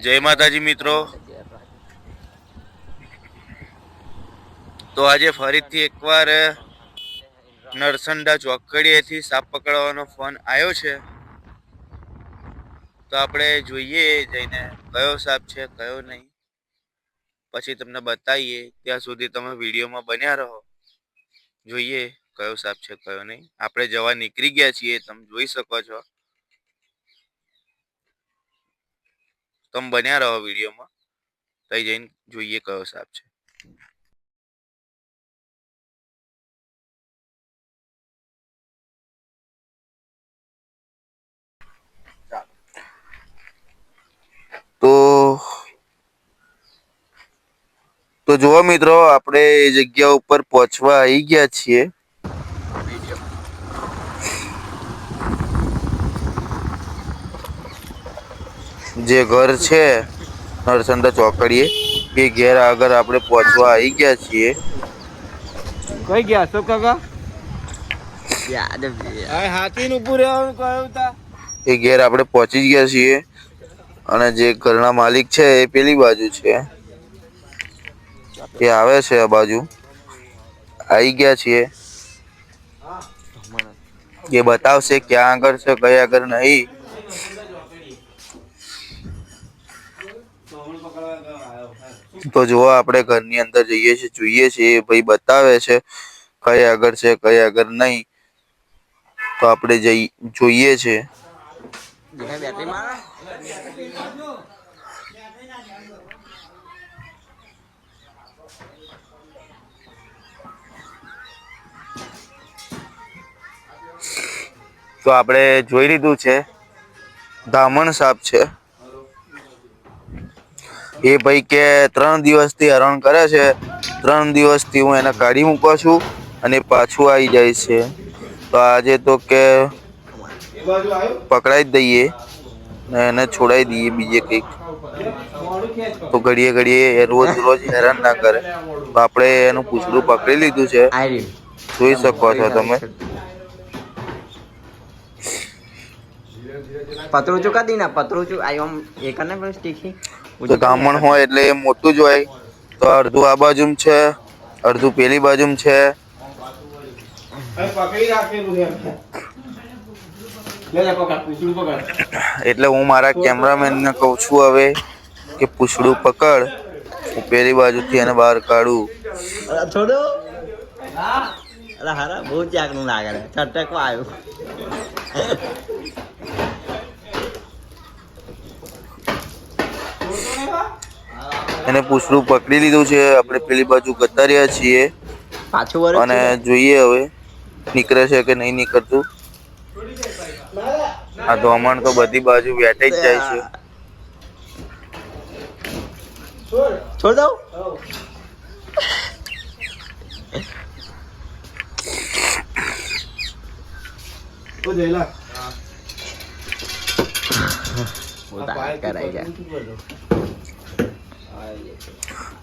જય માતાજી મિત્રો. તો આજે ફરીથી એકવાર નરસંડા ચોકડીએથી સાપ પકડવાનો ફોન આવ્યો છે. તો આપણે જોઈએ જઈને કયો સાપ છે, કયો નહીં. પછી તમને બતાવીએ ત્યાં સુધી તમે વિડીયોમાં બન્યા રહો. જોઈએ કયો સાપ છે, કયો નહીં. આપણે જવા નીકળી ગયા છીએ, તમે જોઈ શકો છો. તમે બન્યા રહો વિડીયોમાં. તઈ જઈને જોઈએ કયો સાપ છે. તો તો જુઓ મિત્રો, આપણે એ જગ્યા ઉપર પહોંચવા આવી ગયા છીએ. જે ઘર છે નરસંદા ચોકડીએ એ ઘેર આગળ આપણે પહોંચવા આવી ગયા છીએ. કઈ ગયા અશોક કાકા? એ ઘેર આપણે પહોંચી જ ગયા છીએ. અને જે ઘરના માલિક છે એ પેલી બાજુ છે. એ આવે છે આ બાજુ. આવી ગયા છીએ. એ બતાવશે ક્યાં આગળ છે કયા આગળ નહીં. તો જો આપણે ઘરની અંદર જઈએ છીએ જોઈએ છીએ ભાઈ બતાવે છે કઈ આગળ છે કઈ આગળ નહીં. તો આપણે જઈ જોઈએ છે તો આપણે જોઈ લીધું છે ધામણ સાપ છે. એ ભાઈ કે ત્રણ દિવસથી હરણ કરે છે. ત્રણ દિવસથી હું એને કાઢી મૂકવા છું અને પાછું આવી જાય છે. તો આજે તો કે પકડાઈ જ દઈએ ને એને છોડાવી દઈએ બીજે કંઈક. તો ઘડીએ ઘડીએ એ રોજ રોજ હેરાન ના કરે. તો આપણે એનું પૂછડું પકડી લીધું છે. જોઈ શકો છો તમે. પતરું ચુકા દી ના પતરું ચુ આઈ આમ એ કને પણ તીખી તો ગામણ હોય એટલે એ મોટું જ હોય. તો અડધું આ બાજુમ છે અડધું પેલી બાજુમ છે. પકડી રાખેલું છે લે લે પકડ પૂછડું પકડ. એટલે હું મારા કેમેરામેનને કહું છું હવે કે પૂછડું પકડ. હું પેલી બાજુથી એને બહાર કાઢું. છોડો. હારા બહુ ચાકનું લાગે છટકવા આવ્યું. એને પૂછડું પકડી લીધું છે. આપણે પેલી બાજુ જતા રહ્યા છીએ. પાછું અને જોઈએ હવે નીકળે છે કે નહીં નીકળતું. આ ધોમણ તો બધી બાજુ વેટાઈ જ જાય છે. છોડ દઉં? ઓ જયલા. કરાઈ જાય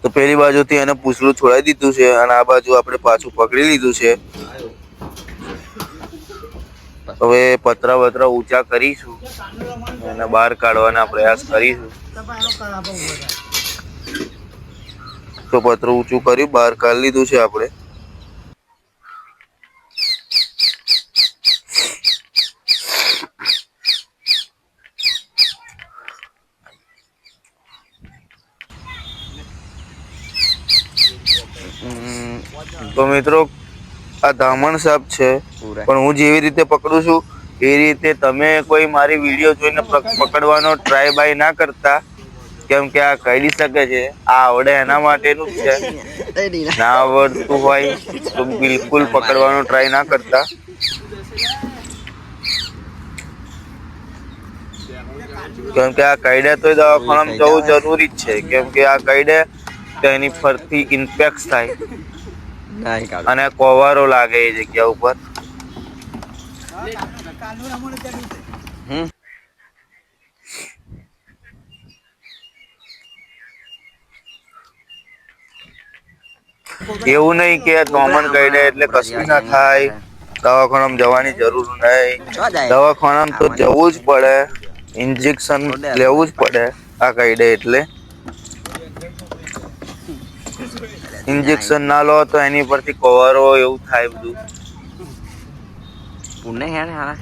તો પેલી બાજુથી એને પૂછલું, છોડાઈ દીધું છે અને આ બાજુ આપણે પાછું પકડી લીધું છે. હવે પતરા વતરા ઊંચા કરીશું એને બહાર કાઢવાના પ્રયાસ કરીશું. તો પતરું ઊંચું કર્યું, બહાર કાઢી લીધું છે આપણે. તો મિત્રો આ ધામણ સાપ છે પણ હું જેવી રીતે પકડું છું એ રીતે તમે કોઈ મારી વીડિયો જોઈને પકડવાનો ટ્રાય બાય ના કરતા કેમ કે આ કરી શકે છે આ આવડે એના માટેનું જ છે. ના આવડતું હોય તો બિલકુલ પકડવાનો ટ્રાય ના કરતા. કેમ કે આ કઈડે તો દવાખાનામાં જવું જરૂરી જ છે કેમ કે આ કઈડે તો એની ફરતી ઇન્ફેક્ટ થાય. અને કોવારો લાગે એ જગ્યા ઉપર. એવું નહીં કે કોમન કહી દે એટલે કશું ના થાય. દવાખાનામાં જવાની જરૂર નહીં. દવાખાનામાં તો જવું જ પડે. ઇન્જેક્શન લેવું જ પડે. આ કહી દે એટલે. ઇન્જેક્શન ના લો તો એની પરથી કવરો એવું થાય બધું. પુણે હે ને હા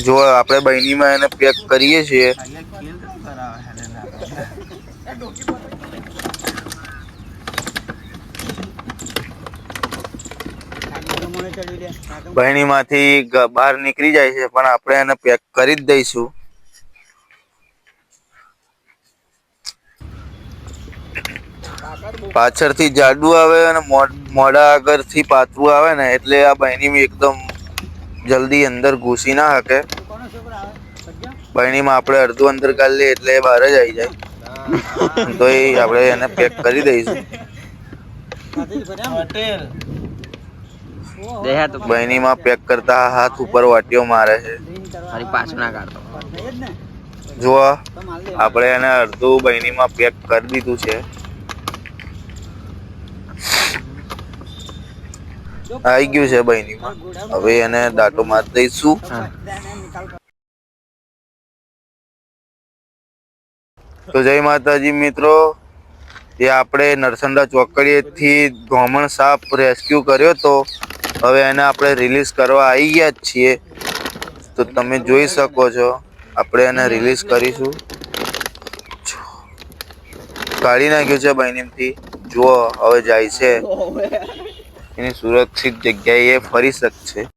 જો આપણે બહેનીમાં એને પેક કરીએ છીએ. બહેણીમાંથી ગ- બહાર નીકળી જાય છે પણ આપણે એને પેક કરી જ દઈશું. પાછળથી જાડું આવે અને મોઢા આગળથી પાતળું આવે ને એટલે આ બહેની એકદમ જલ્દી અંદર ઘૂસી ના શકે. બહેનીમાં આપણે અડધું અંદર કાઢી લઈએ એટલે બહાર જ આવી જાય. તો એ આપણે એને પેક કરી દઈશું. હે પેક કરતા હાથ ઉપર વાટીઓ મારે છે. પાછું ના કાઢતો. જો આપણે એને અડધું બહેનીમાં પેક કરી દીધું છે. આવી ગયું છે બહેનીમાં હવે એને દાંટો મારી દઈશું. તો જય માતાજી મિત્રો એ આપણે નરસંડા ચોકડીએથી ધોમણ સાપ રેસ્ક્યુ કર્યો તો, હવે એને આપણે રિલીઝ કરવા આવી ગયા જ છીએ. તો તમે જોઈ શકો છો, આપણે એને રિલીઝ કરીશું. કાઢી નાખ્યું છે બહેનીમથી જુઓ, હવે જાય છે. એની સુરક્ષિત જગ્યાએ ફરી શકશે.